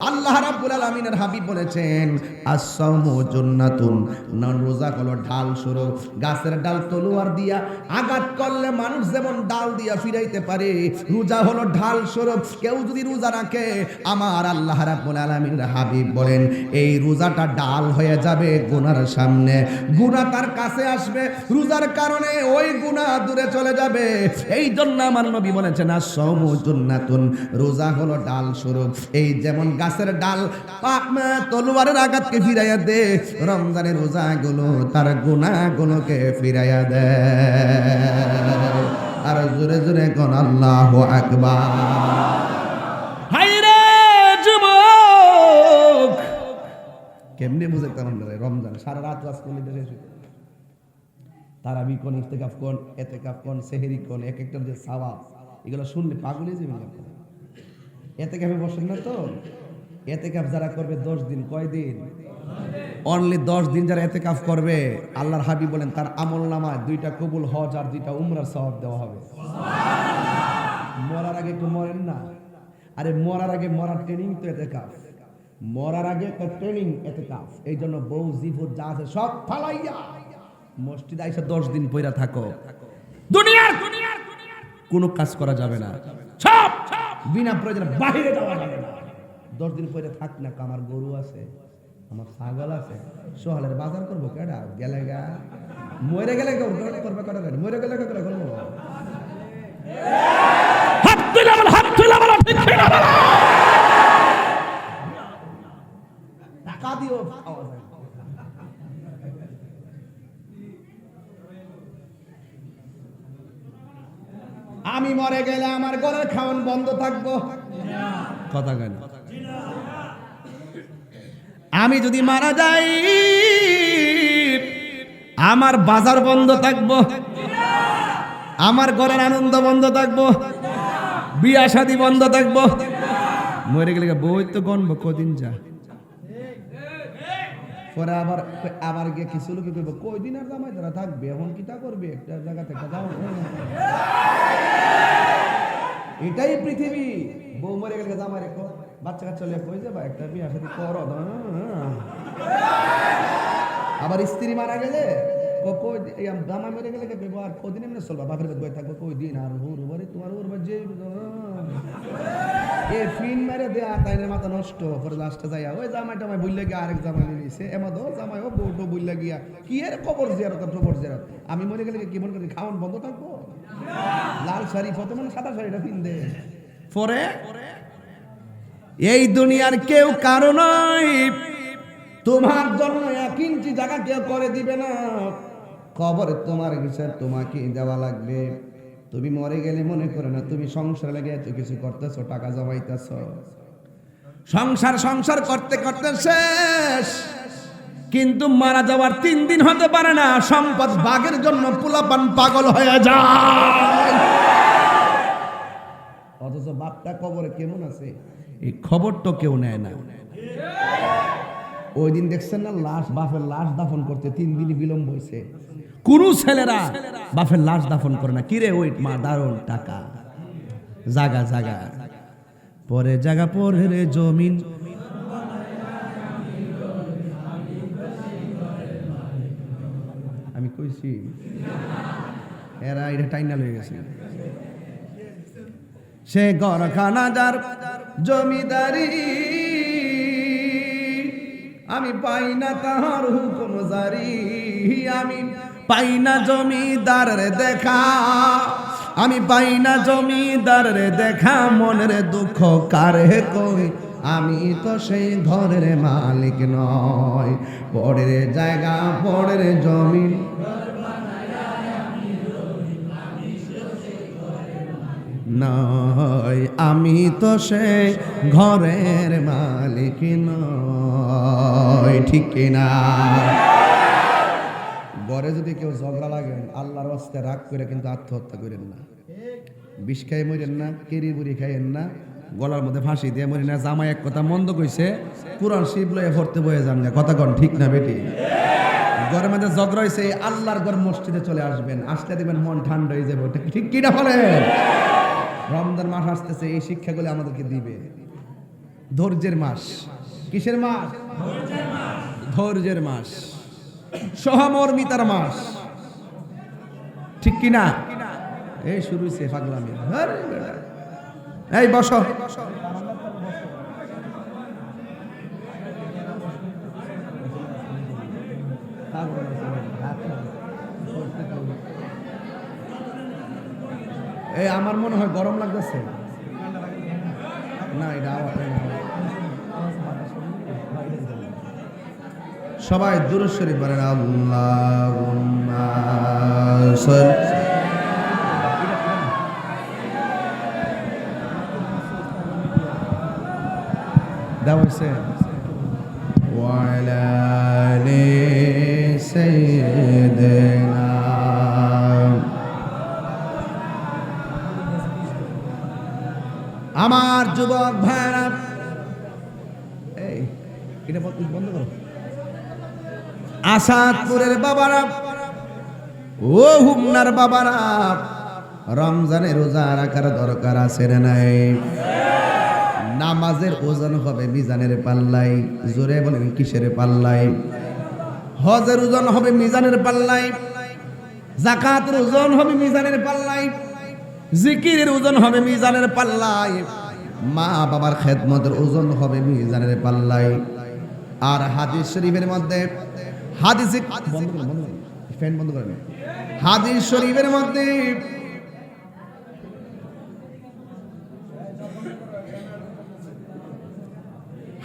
আল্লাহ রাব্বুল আলামিনের হাবিব বলেছেন, আস-সাওমু জান্নাতুন। না, রোজা হলো ঢাল স্বরূপ গাছের ডাল তলোয়ার দিয়া আঘাত করলে মানুষ যেমন ডাল দিয়া ফিরাইতে পারে, রোজা হলো ঢাল স্বরূপ। কেউ যদি রোজা রাখে, আমার আল্লাহ রাব্বুল আলামিনের হাবিব বলেন, এই রোজাটা ডাল হয়ে যাবে গুনার সামনে। গুনাহ তার কাছে আসবে, রোজার কারণে ওই গুনাহ দূরে চলে যাবে। এই জন্য আমার নবী বলেছেন, আস-সাওমু জান্নাতুন। রোজা হলো ডাল স্বরূপ। এই যেমন গাছের ডাল তলোয়ারের আঘাতকে ফিরাইয়া দে। রমজানের রোজা গুলো তার গুনাহগুলোকে ফিরাইয়া দে। আর জোরে জোরে কোন আল্লাহ আকবার। হাইরে যুবক! কেমনে বুঝে তেমন রমজান? সারা রাত ওয়াজ করলে দেশে তারাবি কোন ইফতেকাফ কোন এতেকাফ কোন সেহেরি কোন এক একটা যে সাওয়াব এগুলো শুনলে পাগলে যাবেন আপনারা। এতেকাফে বসেন না তো? এতেকাফ যারা করবে দশ দিন, কয় দিন? অনলি দশ দিন যারা এতেকাফ করবে, আল্লাহর হাবি বলেন, তার আমল নামায় দুইটা কবুল হজ আর দুইটা উমরার সওয়াব দেওয়া হবে। মরার আগে একটু মরেন না। আরে মরার আগে মরার ট্রেনিং তো এতে কাফ মরার আগে একটা ট্রেনিং এতে কাফ এই জন্য বউ, জিভুর যা আছে সব ফালাইয়া মসজিদ আইসা দশ দিন পইরা থাকো। দুনিয়ার কোনো কাজ করা যাবে না। সব বিনা প্রয়োজনে বাহিরে যাওয়া যাবে না। দশ দিন পরে থাক না আমার গরু আছে আমার ছাগল আছে সোহালের বাজার করব কেডা? গেলে গা মরে গেলে করবে কটা মরে গেলে কেউ করব? হাত তুলে হাত তুলে ঠিক ঠিক টাকা দিও খাওয়া যায়। আমি মরে গেলে আমার গলার খাওয়ান বন্ধ থাকব। কথা কেন আমি যদি মারা যাই, আমার বাজার বন্ধ থাকব। আমার ঘরের আনন্দ বন্ধ থাকব। বিয়া শাদি বন্ধ থাকব। মরে গেলে বই তো গণবো, কদিন যা। পরে আবার আবার গিয়ে কিছু লোকে কইব কই দিন আর জামাই তারা থাকবে? এখন কি তা করবে? একটা জায়গা থেকে এটাই পৃথিবী। বউ মরে গেলে জামাই রেখো বাচ্চা কাচ্চা লেখ হয়ে যাবা? একটা বিয়া সাথে করো। আবার স্ত্রী মারা গেলে কই জামাই মরে গেলে আর কদিন এমনি চলবা? বাপের বাড়ি বই থাকব, কই দিন আর হুর বাড়ি? তোমার হুর যে এ ফিন মেরে দেয়া তাইনের মাথা নষ্ট। পরে লাস্টে যাইয়া, ওই জামাই টামাই বইলে গিয়া আরেক জামাই নিয়েছে এমা দো জামাই, ও বউটো বইলে গিয়া, কি এর কবর জিয়ারত কবর জিয়ারত? আমি মরে গেলে কি মনে করি খাওয়ান বন্ধ থাকব? লাল শাড়ি মানে সাদা শাড়িটা পিন দে। পরে? এই দুনিয়ার কেউ কারও নয় তোমার জন্য এক ইঞ্চি জায়গা কেউ করে দিবে না। কবর তোমার হিসাব তোমাকে দেওয়া লাগবে। তুমি মরে গেলে মনে করে না, তুমি সংসার লেগে এত কিছু করতেছো, টাকা জমাইতেছ। সংসার সংসার করতে করতে শেষ। কিন্তু মারা যাওয়ার তিন দিন হতে পারে না, সম্পদ বাঘের জন্য পুলাপান পাগল হয়ে যায়। অথচ বাপটা কবরে কেমন আছে? এই খবর তো কেউ নেয় না। ওই দিন দেখছেন না, লাশ, বাপের লাশ দাফন করতে তিন দিন বিলম্ব হয়েছে। কোন ছেলেরা বাপের লাশ দাফন করে না। কিরে, ওই মা, দারুণ টাকা। জাগা জাগা। পরে জাগা, পরে রে জমিন। আমি কইছি, এরা এটা টাইনাল হয়ে গেছে। সে গরখানা যার জমিদারি। আমি পাই না তাহার হুকুম জারি, আমি পাই না জমিদারের দেখা। আমি পাই না জমিদারের দেখা, মনের দুঃখ কারে কই? আমি তো সেই ঘরের মালিক নয়, পরের জায়গা, পরের জমিন নয়, আমি তো সে ঘরের মালিক নয় ঠিক কিনা ঘরে যদি কেউ ঝগড়া লাগেন আল্লাহর হস্তে রাগ করে কিন্তু আত্মহত্যা করেন না। বিষ খাই মরেন না, কেরি বুড়ি খাইয়েন না, গলার মধ্যে ফাঁসি দিয়ে মরি না। জামাই এক কথা মন্দ কইছে পুরান শিব লয়ে ভরতে বয়ে যান না। কথা কন, ঠিক না বেটি? ঘরের মধ্যে ঝগড়া হয়েছে আল্লাহর ঘর মসজিদে চলে আসবেন, আসলে দেখবেন মন ঠান্ডা হয়ে যাবে। ঠিক কিনা বলেন? রমজান মাস আসতেছে, এই শিক্ষাগুলো আমাদেরকে দিবে। ধৈর্যের মাস। কিসের মাস? ধৈর্যের মাস। সহমর্মিতার মাস। ঠিক কি না? এই শুরু হয়েছে বেটা। এই, বস। এই আমার মনে হয় গরম লাগতেছে না, এটা আওয়াজ সবাই দুরুদ শরীফ বলেন, আল্লাহুম্মা That was. আমার যুবক ভাইরা এই এটা বন্ধ করো আসাদপুরের বাবারা, ও হুমনার বাবারা, রমজানের রোজা রাখার দরকার আছে না নাই? নামাজের ওজন হবে মিজানের পাল্লাই জোরে বলেন কিসের পাল্লাই হজের ওজন হবে মিজানের পাল্লাই জাকাতের ওজন হবে মিজানের পাল্লাই জিকিরের ওজন হবে মিজানের পাল্লাই মা বাবার খেদমতের ওজন হবে মিজানের পাল্লাই আর হাদিস শরীফের মধ্যে হাদিস ফ্যান বন্ধ করেন হাদিস শরীফের মধ্যে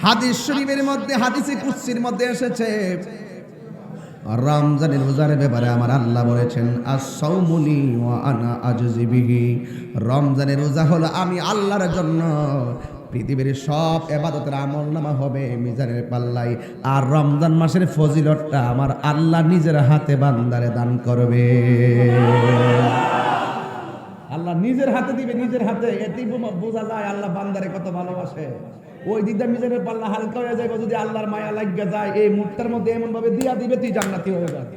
হাদিস শরীফের মধ্যে হাদিসে কুচ্ছির মধ্যে এসেছে। রমজানের রোজার ব্যাপারে আমার আল্লাহ বলেছেন আসাউমুলি ওয়া আনা আজজিবিহি রমজানের রোজা হলো আমি আল্লাহর জন্য। পৃথিবীর সব এবাদতের আমল নামা হবে মিজানের পাল্লাই আর রমজান মাসের ফজিলতটা আমার আল্লাহ নিজের হাতে বান্দারে দান করবে। আল্লাহ নিজের হাতে দিবে, নিজের হাতে। বোমা- বোঝা যায় আল্লাহ বান্দারে কত ভালোবাসে। ওই দিকটা মিজানের পাল্লা হালকা হয়ে যাবে যদি আল্লাহর মায়া লাগিয়ে যায়, এই মুহূর্তের মধ্যে এমন ভাবে দিয়া দিবে, তুই জান্নাতি হয়ে যাবে।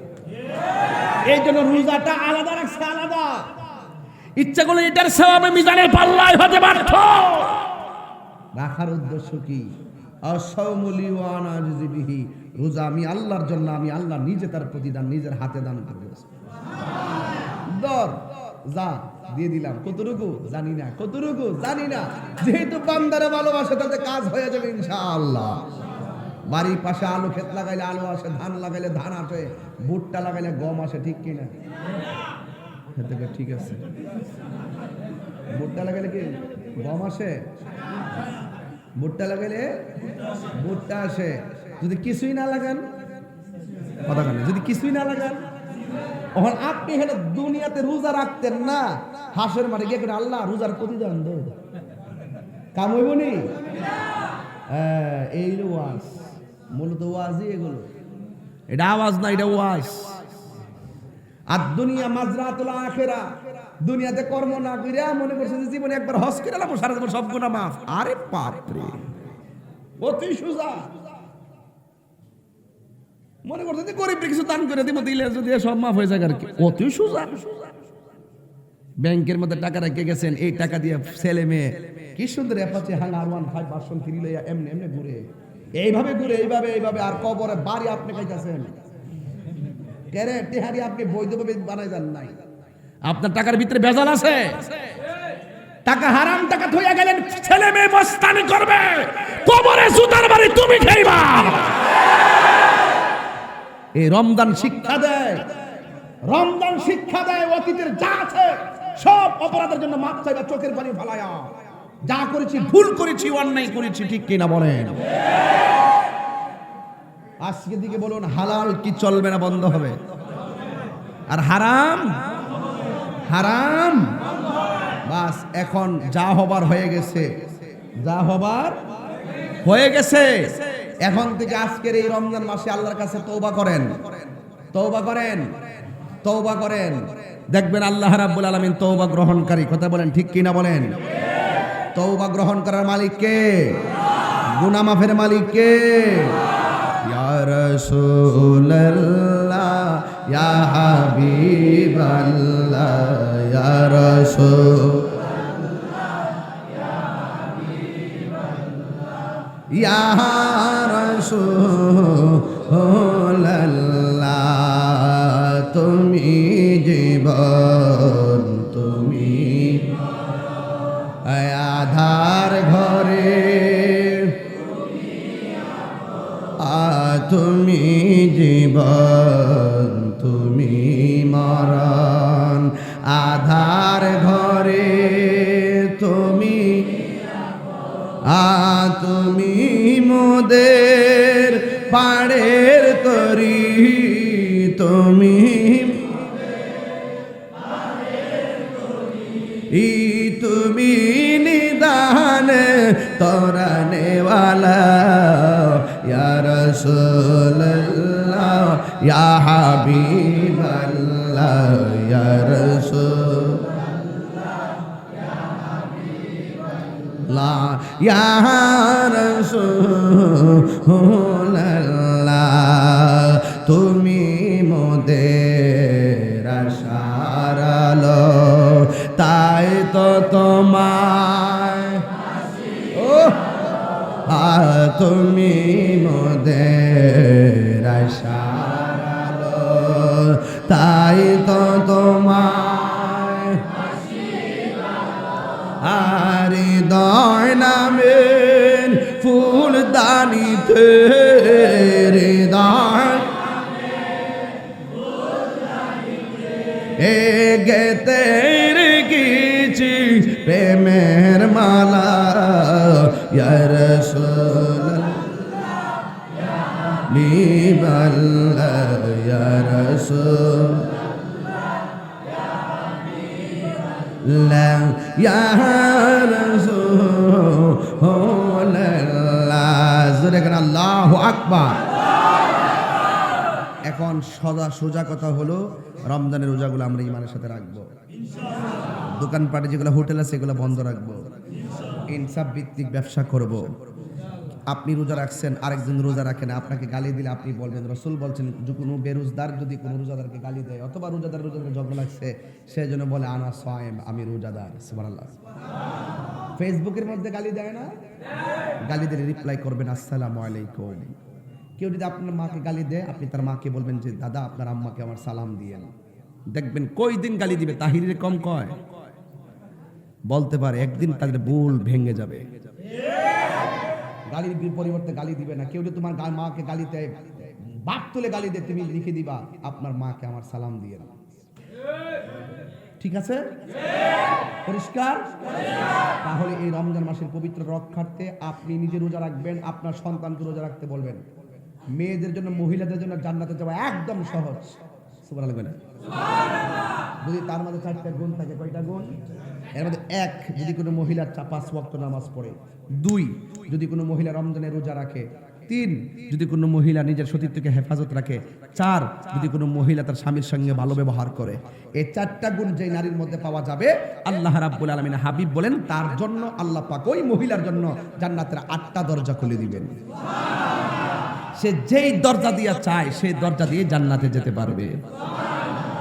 এই জন্য রোজাটা আলাদা রাখছে, আলাদা। ইচ্ছা করলে এটার সেবাবে মিজানের পাল্লায় হতে পারত। রাখার উদ্দেশ্য কি? রোজা আমি আল্লাহর জন্য, আমি আল্লাহ নিজে তার প্রতিদান নিজের হাতে দান করে দর যা দিয়ে দিলাম। কতটুকু? জানি না। কতটুকু? জানি না। যেহেতু বান্দারে ভালোবাসে, তাতে কাজ হয়ে যাবে ইনশাআল্লাহ। বাড়ির পাশে আলু ক্ষেত লাগাইলে আলু আসে, ধান লাগাইলে ধান আসে, ভুট্টা লাগাইলে গম আসে, ঠিক কিনা? থেকে ঠিক আছে। ভুট্টা লাগাইলে কি গম আসে? ভুট্টা লাগাইলে ভুট্টা আসে। যদি কিছুই না লাগান, কথা যদি কিছুই না লাগান তখন আপনি হেলে দুনিয়াতে রোজা রাখতেন না হাসের মাঠে গিয়ে করে আল্লাহ রোজার প্রতিদান দো। কাম হইব নি? হ্যাঁ, এই ওয়াজ মূলত ওয়াজই এগুলো। এটা আওয়াজ না এটা ওয়াজ। আর দুনিয়া মাজরাতুল আখেরা দুনিয়াতে কর্ম না কইরা মনে করছে যে জীবনে একবার হজ করে সারা জীবন সব গুণা মাফ। আরে বাপ রে অতি সুজা। মনে করছে যে গরিব কিছু দান করে দিব, দিলে যদি সব মাফ হয়ে যায় আর কি। ব্যাংকের মধ্যে টাকা রেখে গেছেন, এই টাকা দিয়ে ছেলে মেয়ে। কি সুন্দর ওয়ান ফাইভ ভার্সন লইয়া এমনি এমনি ঘুরে। এইভাবে ঘুরে, এইভাবে এইভাবে, আর কবরে বাড়ি আপনি খাইতেছেন। কেরে টেহারি আপনি বৈধভাবে বানাই যান নাই। আপনার টাকার ভিতরে ভেজাল আছে। টাকা হারাম, টাকা থইয়া গেলেন, ছেলে মেয়ে মস্তানি করবে। কবরে সুতার বাড়ি তুমি খাইবা। এই রমজান শিক্ষা দেয়। রমজান শিক্ষা দেয়, অতীতের যা আছে, সব অপরাধের জন্য মাপ চাইবা, চোখের পানি ফালায়া। যা করেছি, ভুল করেছি, অন্যায় করেছি, ঠিক কিনা বলেন? আজকে দিকে বলুন, হালাল কি চলবে না বন্ধ হবে? আর হারাম? হারাম? বাস, এখন যা হবার হয়ে গেছে। যা হবার হয়ে গেছে। এখন থেকে আজকের এই রমজান মাসে আল্লাহর কাছে তৌবা করেন। তৌবা করেন? তৌবা করেন। দেখবেন আল্লাহ রাব্বুল আলামিন তৌবা গ্রহণকারী। কথা বলেন ঠিক কিনা বলেন? তৌবা গ্রহণ করার মালিক কে? গুনাহ মাফের মালিক কে? ইয়া রাসূলুল্লাহ, ইয়া হাবিবাল্লাহ, ইয়া রাসূল ইয়া তুমি জীবন তুমি আধার ঘরে। তুমি জীবন। নেওয়ালা ইয়া রাসূলুল্লাহ ইয়া হাবিবাল্লাহ ইয়া রাসূল লা ইয়া রাসূলুল্লাহ তুমি মোদের আলো তাই তো তুমি মোদের রাশারালো তাই তো তোমায় আর দয় নামে ফুল দানিতে ইয়ার লিবাল্লাহ ইয়ার লা ইয়া রাসূলুল্লাহ জোরে করে আল্লাহু আকবার এখন সদা সোজা কথা হলো, রমজানের রোজাগুলো আমরা ইমানের সাথে রাখব। দোকানপাটে যেগুলো, হোটেল আছে সেগুলো বন্ধ রাখব। ইনসাফ ভিত্তিক ব্যবসা করব। আপনি রোজা রাখছেন, আরেকজন রোজা রাখেন আপনাকে গালি দিলে আপনি বলবেন, রসুল বলছেন, যে কোনো বেরোজদার যদি কোনো রোজাদারকে গালি দেয়, অথবা রোজাদার রোজাদার ঝগড়া লাগছে, সে জন্য বলে, আনা সায়েম, আমি রোজাদার। সুবহানাল্লাহ। ফেসবুকের মধ্যে গালি দেয় না? গালি দিলে রিপ্লাই করবেন, আসসালামু আলাইকুম। কেউ যদি আপনার মাকে গালি দেয়, আপনি তার মাকে বলবেন যে, দাদা, আপনার আম্মাকে আমার সালাম দিয়েন দেখবেন কই দিন গালি দিবে, তাহিরের কম কয়? বলতে পারে, একদিন তাদের ভুল ভেঙে যাবে। গালির পরিবর্তে গালি দিবে না। কেউ যদি তোমার মাকে গালি দেয়, বাপ তুলে গালি দেয়, তুমি লিখে দিবা, আপনার মাকে আমার সালাম দিয়ে না ঠিক আছে? পরিষ্কার? তাহলে এই রমজান মাসের পবিত্র রক্ষার্থে আপনি নিজে রোজা রাখবেন, আপনার সন্তানকে রোজা রাখতে বলবেন। মেয়েদের জন্য, মহিলাদের জন্য জান্নাতে যাওয়া একদম সহজ। যদি তার মধ্যে চারটা গুণ থাকে, কয়টা গুণ? এর মধ্যে এক, যদি কোনো মহিলার চা পাঁচ ওয়াক্ত নামাজ পড়ে। দুই, যদি কোনো মহিলা রমজানে রোজা রাখে। তিন, যদি কোনো মহিলা নিজের সতীত্বকে হেফাজত রাখে। চার, যদি কোনো মহিলা তার স্বামীর সঙ্গে ভালো ব্যবহার করে। এই চারটা গুণ যে নারীর মধ্যে পাওয়া যাবে, আল্লাহ রাব্বুল আলামিন হাবিব বলেন, তার জন্য আল্লাহ পাক ওই মহিলার জন্য জান্নাতের আটটা দরজা খুলে দিবেন। সে যেই দরজা দিয়া চায়, সেই দরজা দিয়ে জান্নাতে যেতে পারবে।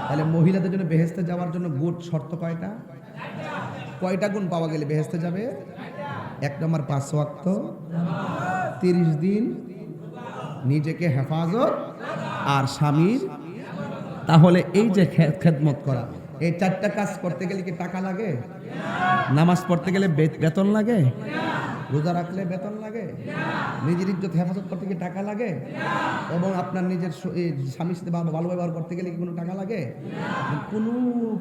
তাহলে মহিলাদের জন্য বেহেস্তে যাওয়ার জন্য গুড শর্ত কয়টা? কয়টা গুণ পাওয়া গেলে বেহেস্তে যাবে? এক নম্বর পাঁচ ওয়াক্ত, তিরিশ দিন নিজেকে হেফাজত আর স্বামীর। তাহলে এই যে খেদমত করা এই চারটা কাজ করতে গেলে কি টাকা লাগে? নামাজ পড়তে গেলে বেতন লাগে? রোজা রাখলে বেতন লাগে? নিজের ইজ্জত, হেফাজত করতে গিয়ে টাকা লাগে? এবং আপনার নিজের স্বামীর সাথে ভালো ব্যবহার করতে গেলে কি কোনো টাকা লাগে? কোনো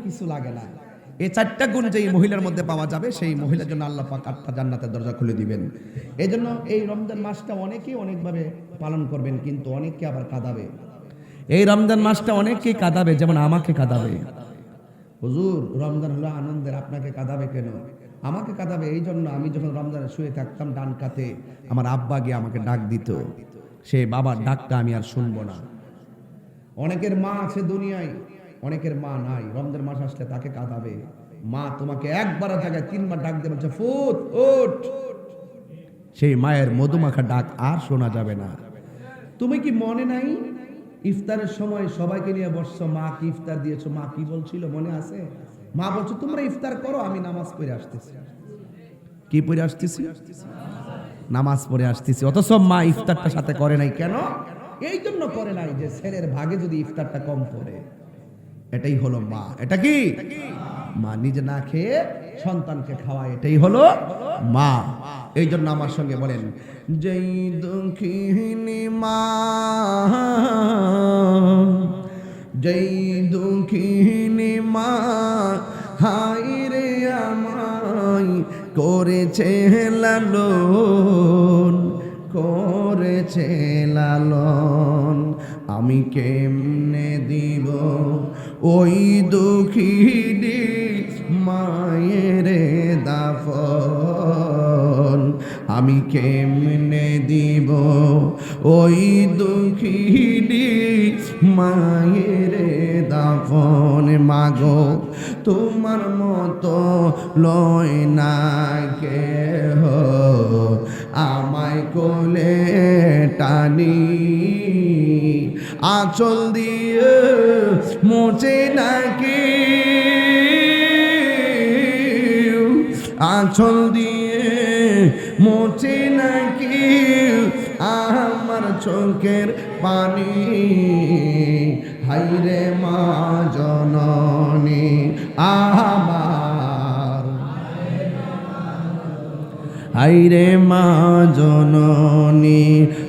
কিছু লাগে না। এই চারটা গুণ যে এই মহিলার মধ্যে পাওয়া যাবে, সেই মহিলার জন্য আল্লাহ পাক আটটা জান্নাতের দরজা খুলে দিবেন। এই জন্য এই রমজান মাসটা অনেকেই অনেকভাবে পালন করবেন, কিন্তু অনেককে আবার কাঁদাবে। এই রমজান মাসটা অনেককেই কাঁদাবে, যেমন আমাকে কাঁদাবে। হুজুর, রমজান হলো আনন্দের, আপনাকে কাঁদাবে কেন? আমাকে কাঁদাবে, এই জন্য আমি যখন রমজানে শুয়ে থাকতাম ডান কাতে আমার আব্বা গিয়ে আমাকে ডাক দিত। সে বাবার ডাকটা আমি আর শুনব না। অনেকের মা আছে দুনিয়ায়, অনেকের মা নাই। রমজান মাস আসলে তাকে কাঁদাবে। মা তোমাকে একবার জায়গায় তিনবার ডাক দেবে বলছে ফুট ওঠ সেই মায়ের মধুমাখা ডাক আর শোনা যাবে না। তুমি কি মনে নাই? ইফতারের সময় সবাইকে নিয়ে বসছো, মা কি ইফতার দিয়েছ? মা কি বলছিল? মনে আছে? মা বলছো, তোমরা ইফতার করো, আমি নামাজ পড়ে আসতেছি। কি পড়ে আসতেছি? নামাজ পড়ে আসতেছি। অথচ মা ইফতারটা সাথে করে নাই। কেন? এই জন্য করে নাই যে ছেলের ভাগে যদি ইফতারটা কম পড়ে। এটাই হলো মা। এটা কি? মা নিজে না খেয়ে সন্তানকে খাওয়া এটাই হলো মা। এই জন্য আমার সঙ্গে বলেন, যেই দুঃখিনী মা, যেই দুঃখিনী মা হাই রে আমায় করেছে লালন করেছে লালন। আমি কেমনে দিব? ওই দুঃখিনী মায়ের দাফন। আমি কেমনে দিব? ওই দুঃখিনী মায়ের দাফন। মাগো, তোমার মতো লয় না কে আমায় কোলে টানি আঁচল দিয়ে মোচে নাকি? আঁচল দিয়ে মোচে নাকি? আমার চোখের পানি, হাইরে মা জননী, আমার। হাইরে মা জননী,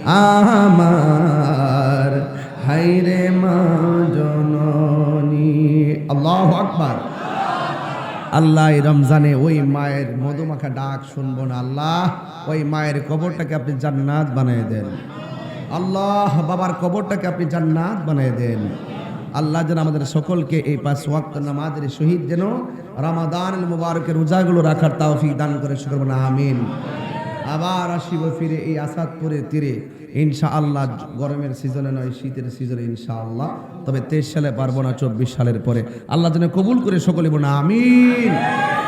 আমার। আল্লাহ আকবার। আল্লাহ এই রমজানে ওই মায়ের মধুমাখা ডাক শুনব না, আল্লাহ। ওই মায়ের কবরটাকে আপনি জান্নাত বানিয়ে দেন। আল্লাহ, বাবার কবরটাকে আপনি জান্নাত বানিয়ে দেন। আল্লাহ যেন আমাদের সকলকে এই পাঁচ ওয়াক্ত নামাজের শহীদ যেন রামাদান মুবারকের রোজাগুলো রাখার তাওফিক দান করে, শুক্র না আমিন। আবার আসিব ফিরে এই আসাদপুরের তীরে। ইনশা আল্লাহ গরমের সিজনে নয়, শীতের সিজনে ইনশা আল্লাহ তবে তেইশ সালে পারব না, চব্বিশ সালের পরে। আল্লাহ যেন কবুল করে সকলে বোনা আমিন।